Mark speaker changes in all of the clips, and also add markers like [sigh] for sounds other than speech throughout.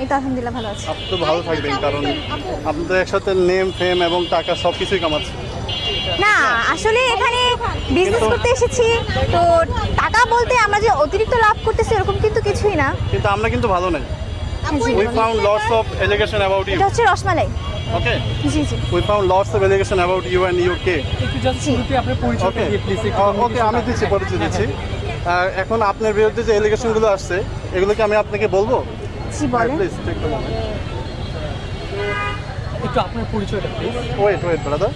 Speaker 1: এই তো আলহামদুলিল্লাহ ভালো আছি।
Speaker 2: আপনি তো ভালো থাকবেন কারণ আপনি তো একসাথে নেম ফেম এবং টাকা সব কিছুই কামাচ্ছেন
Speaker 1: না আসলে এখানে বিজনেস করতে এসেছি তো টাকা বলতে আমরা যে অতিরিক্ত লাভ করতেছি এরকম কিন্তু কিছুই না।
Speaker 2: কিন্তু আমরা কিন্তু ভালো নাই। We. Found lots of allegation about you
Speaker 1: এটা হচ্ছে রসমালাই।
Speaker 2: ওকে
Speaker 1: জি জি।
Speaker 2: We found lots of allegation about you and your কে
Speaker 3: একটু জাস্ট। শুরুতে আপনার পরিচয়
Speaker 2: ওকে
Speaker 3: দিয়ে প্লিজ
Speaker 2: ওকে আমি দিচ্ছি পরিচয় দিচ্ছি। আর এখন আপনার বিরুদ্ধে যে এলিগেশনগুলো আসছে এগুলো কি আমি আপনাকে বলব?
Speaker 1: বলেন
Speaker 2: প্লিজ টেক দ্য মোমেন্ট
Speaker 3: একটু আপনার পরিচয়টা
Speaker 2: ওয়েট ওয়েট ব্রাদার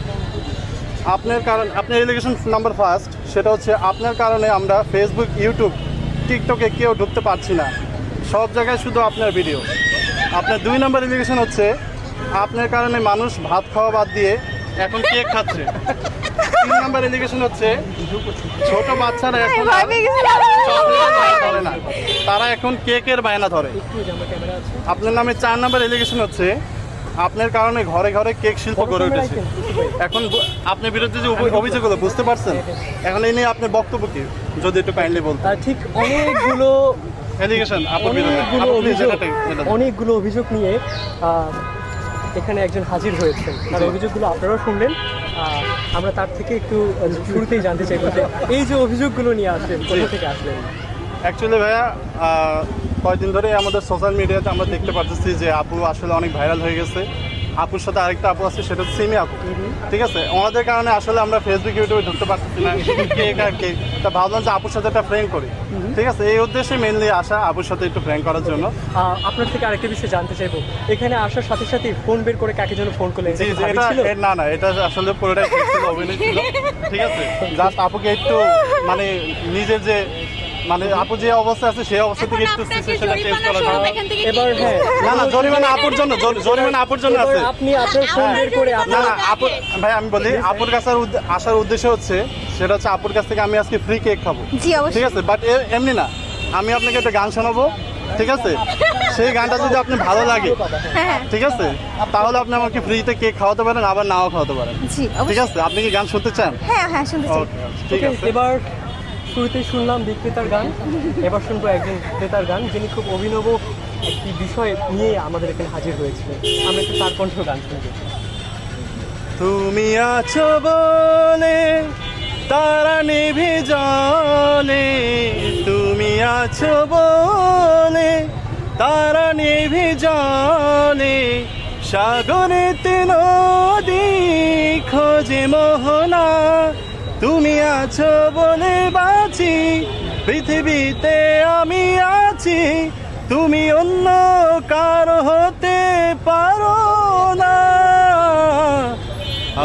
Speaker 2: আপনার কারণ আপনার এলিগেশন নাম্বার ফার্স্ট সেটা হচ্ছে আপনার কারণে আমরা ফেসবুক ইউটিউব টিকটকে কেউ ঢুকতে পারছি না। সব জায়গায় শুধু আপনার ভিডিও আপনার দুই নম্বর এলিগেশন হচ্ছে আপনার কারণে মানুষ ভাত খাওয়া বাদ দিয়ে এখন কেক খাচ্ছে। [laughs] তিন নম্বর এলিগেশন হচ্ছে ছোট বাচ্চারা এখন ধরে না। তারা এখন কেকের বায়না ধরে। আপনার নামে চার নাম্বার এলিগেশন হচ্ছে আপনার কারণে ঘরে ঘরে কেক শিল্প গড়ে উঠেছে। এখন আপনার বিরুদ্ধে যে অভি- অভিযোগগুলো বুঝতে পারছেন? এখন এই নিয়ে আপনার বক্তব্য কি? যদি একটু কাইন্ডলি বলতেন।
Speaker 3: আহ, ঠিক অনেকগুলো
Speaker 2: এলিগেশন আপনার বিরুদ্ধে।
Speaker 3: অনেকগুলো অভিযোগ অনেকগুলো অভিযোগ নিয়ে এখানে একজন হাজির হয়েছেন। তার অভিযোগগুলো আপনারাও শুনলেন। আমরা তার থেকে একটু শুরুতেই জানতে চাইব যে এই যে অভিযোগগুলো নিয়ে আসলেন কোথা থেকে আসলেন?
Speaker 2: অ্যাকচুয়ালি ভাইয়া কয়েকদিন ধরে আমাদের সোশ্যাল মিডিয়াতে আমরা দেখতে পাচ্ছি যে আপু আসলে অনেক ভাইরাল হয়ে গেছে। আপুর সাথে আরেকটা আপু আছে সেটা হচ্ছে সিমি আপু। ঠিক আছে? ওনাদের কারণে আসলে আমরা ফেসবুক ইউটিউবে ঢুকতে পারছি না। কে কার কে? তা ভাবলাম যে আপুর সাথে একটা ফ্রেন্ড করি। ঠিক আছে? এই উদ্দেশ্যে মেনলি আসা আপুর সাথে একটু ফ্রেন্ড করার জন্য।
Speaker 3: আপনার থেকে আরেকটা বিষয় জানতে চাইব। এখানে আসার সাথে সাথে ফোন বের করে কাকে যেন ফোন করলেন?
Speaker 2: জি জি এটা না না এটা আসলে পুরোটাই অভিনয় ছিল। ঠিক আছে? [laughs] জাস্ট আপুকে একটু মানে নিজের যে মানে আপু যে অবস্থা আছে সেই অবস্থা থেকে একটু সিচুয়েশনটা চেঞ্জ জন্য
Speaker 3: এবার হ্যাঁ
Speaker 2: না না জরিমানা আপুর জন্য জরিমানা আপুর জন্য আছে।
Speaker 3: আপনি আপনার ফোন বের করে
Speaker 2: না না আপু ভাই আমি বলি আপুর কাছে আসার উদ্দেশ্য হচ্ছে সেটা হচ্ছে আপুর কাছ থেকে আমি আজকে ফ্রি কেক খাব। ঠিক আছে? বাট এমনি না। আমি আপনাকে একটা গান শোনাবো ঠিক আছে? সেই গানটা যদি আপনি ভালো লাগে
Speaker 1: হ্যাঁ।
Speaker 2: ঠিক আছে? তাহলে আপনি আমাকে ফ্রিতে কেক খাওয়াতে পারেন আবার নাও খাওয়াতে পারেন। ঠিক আছে? আপনি কি গান শুনতে চান?
Speaker 1: হ্যাঁ হ্যাঁ শুনতে চাই।
Speaker 2: ঠিক আছে।
Speaker 3: এবার শুরুতেই শুনলাম বিক্রেতার গান, এবার শুনব একজন ক্রেতার গান, যিনি খুব অভিনব একটি বিষয় নিয়ে আমাদের এখানে হাজির হয়েছিলেন। আমরা একটু তার কণ্ঠ গান শুনব।
Speaker 2: তুমি আছো বলে তারা নিভে জলে। তুমি আছো বলে তারা নিভে জলে। সাগরেতে নদী খোঁজে মোহনা। তুমি আছো বলে বাঁচি, পৃথিবীতে আমি আছি। তুমি অন্য কারও হতে পারো না।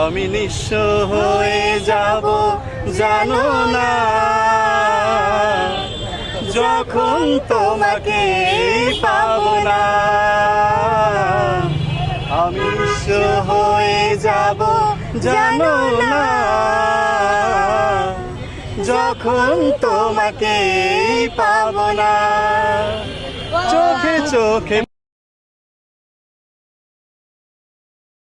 Speaker 2: আমি নিঃস্ব হয়ে যাব, জানো না। যখন তোমাকে পাব না, আমি নিঃস্ব হয়ে যাব, জানো না। যখন তোমাকে পাব না। চোখে চোখে